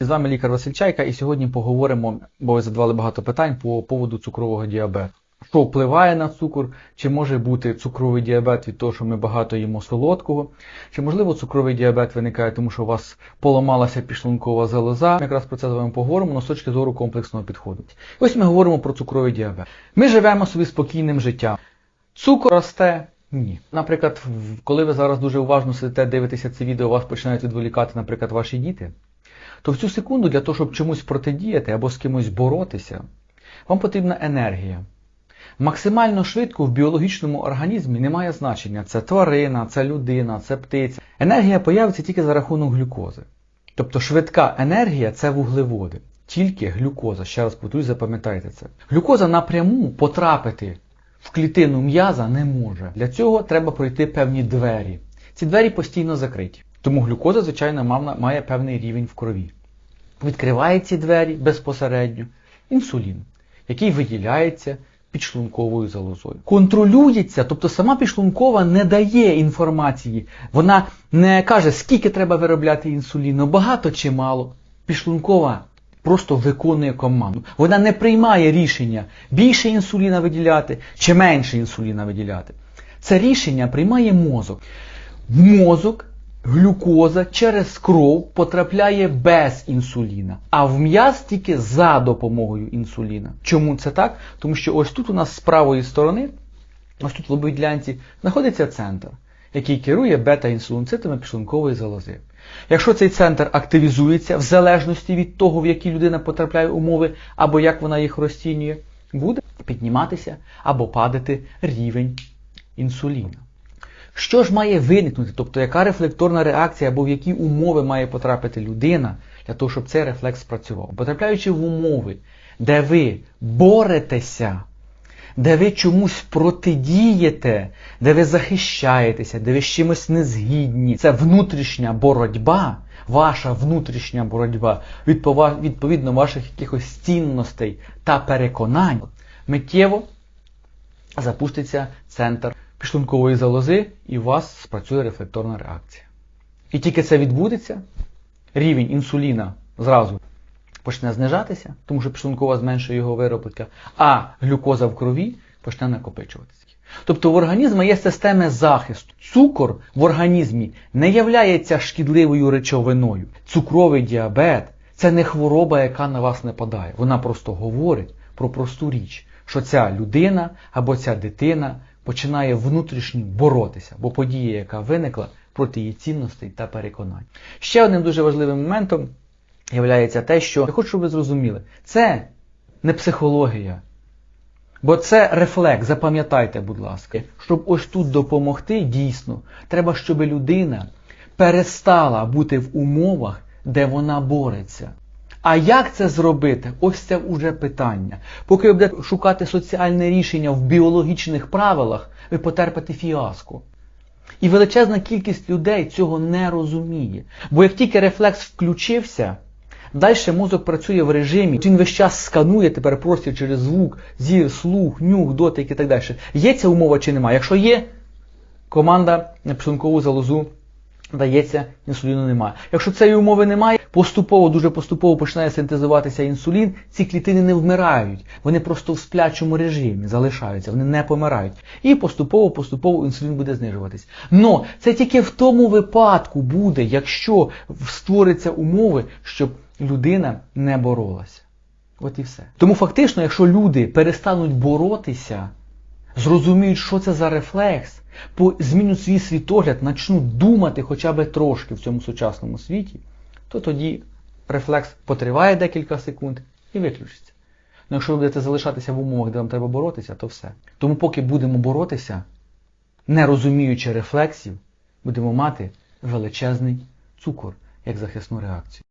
З вами лікар Василь Чайка, і сьогодні поговоримо, бо ви задавали багато питань по поводу цукрового діабету. Що впливає на цукор, чи може бути цукровий діабет від того, що ми багато їмо солодкого, чи можливо цукровий діабет виникає, тому що у вас поламалася підшлункова залоза. Ми якраз про це з вами поговоримо але з точки зору комплексного підходу. Ось ми говоримо про цукровий діабет. Ми живемо собі спокійним життям. Цукор росте. Ні. Наприклад, коли ви зараз дуже уважно сидите, дивитеся це відео, вас починають відволікати, наприклад, ваші діти, то в цю секунду для того, щоб чомусь протидіяти або з кимось боротися, вам потрібна енергія. Максимально швидко в біологічному організмі немає значення. Це тварина, це людина, це птиця. Енергія появиться тільки за рахунок глюкози. Тобто швидка енергія це вуглеводи. Тільки глюкоза. Ще раз повторюсь, запам'ятайте це. Глюкоза напряму потрапити в клітину м'яза не може. Для цього треба пройти певні двері. Ці двері постійно закриті. Тому глюкоза, звичайно, має певний рівень в крові. Відкриває ці двері безпосередньо інсулін, який виділяється підшлунковою залозою. Контролюється, тобто сама підшлункова не дає інформації. Вона не каже, скільки треба виробляти інсуліну, багато чи мало. Підшлункова просто виконує команду. Вона не приймає рішення більше інсуліна виділяти чи менше інсуліна виділяти. Це рішення приймає мозок. Мозок глюкоза через кров потрапляє без інсуліна, а в м'яз тільки за допомогою інсуліна. Чому це так? Тому що ось тут у нас з правої сторони, ось тут в лобовій ділянці, знаходиться центр, який керує бета-інсулінцитами підшлункової залози. Якщо цей центр активізується в залежності від того, в які людина потрапляє умови, або як вона їх розцінює, буде підніматися або падати рівень інсуліна. Що ж має виникнути, тобто яка рефлекторна реакція або в які умови має потрапити людина для того, щоб цей рефлекс спрацював? Потрапляючи в умови, де ви боретеся, де ви чомусь протидієте, де ви захищаєтеся, де ви з чимось не згідні, це внутрішня боротьба, ваша внутрішня боротьба, відповідно ваших якихось цінностей та переконань, миттєво запуститься центр підшлункової залози і у вас спрацює рефлекторна реакція. І тільки це відбудеться, рівень інсуліна зразу почне знижатися, тому що підшлункова зменшує його виробітка, а глюкоза в крові почне накопичуватися. Тобто в організмі є системи захисту. Цукор в організмі не являється шкідливою речовиною. Цукровий діабет це не хвороба, яка на вас нападає. Вона просто говорить про просту річ, що ця людина або ця дитина починає внутрішньо боротися, бо подія, яка виникла проти її цінностей та переконань. Ще одним дуже важливим моментом є те, що я хочу, щоб ви зрозуміли, це не психологія. Бо це рефлекс, запам'ятайте, будь ласка. Щоб ось тут допомогти, дійсно, треба, щоб людина перестала бути в умовах, де вона бореться. А як це зробити? Ось це вже питання. Поки ви будете шукати соціальне рішення в біологічних правилах, ви потерпите фіаско. І величезна кількість людей цього не розуміє. Бо як тільки рефлекс включився, далі мозок працює в режимі, він весь час сканує тепер простір через звук, зір, слух, нюх, дотик і так далі. Є ця умова чи немає? Якщо є, команда на підшлункову залозу дається, інсуліну немає. Якщо цієї умови немає, поступово, дуже поступово починає синтезуватися інсулін, ці клітини не вмирають, вони просто в сплячому режимі залишаються, вони не помирають. І поступово, поступово інсулін буде знижуватись. Но це тільки в тому випадку буде, якщо створяться умови, щоб людина не боролася. От і все. Тому фактично, якщо люди перестануть боротися, зрозуміють, що це за рефлекс, змінять свій світогляд, почнуть думати хоча б трошки в цьому сучасному світі, то тоді рефлекс потриває декілька секунд і виключиться. Ну якщо ви будете залишатися в умовах, де вам треба боротися, то все. Тому поки будемо боротися, не розуміючи рефлексів, будемо мати величезний цукор як захисну реакцію.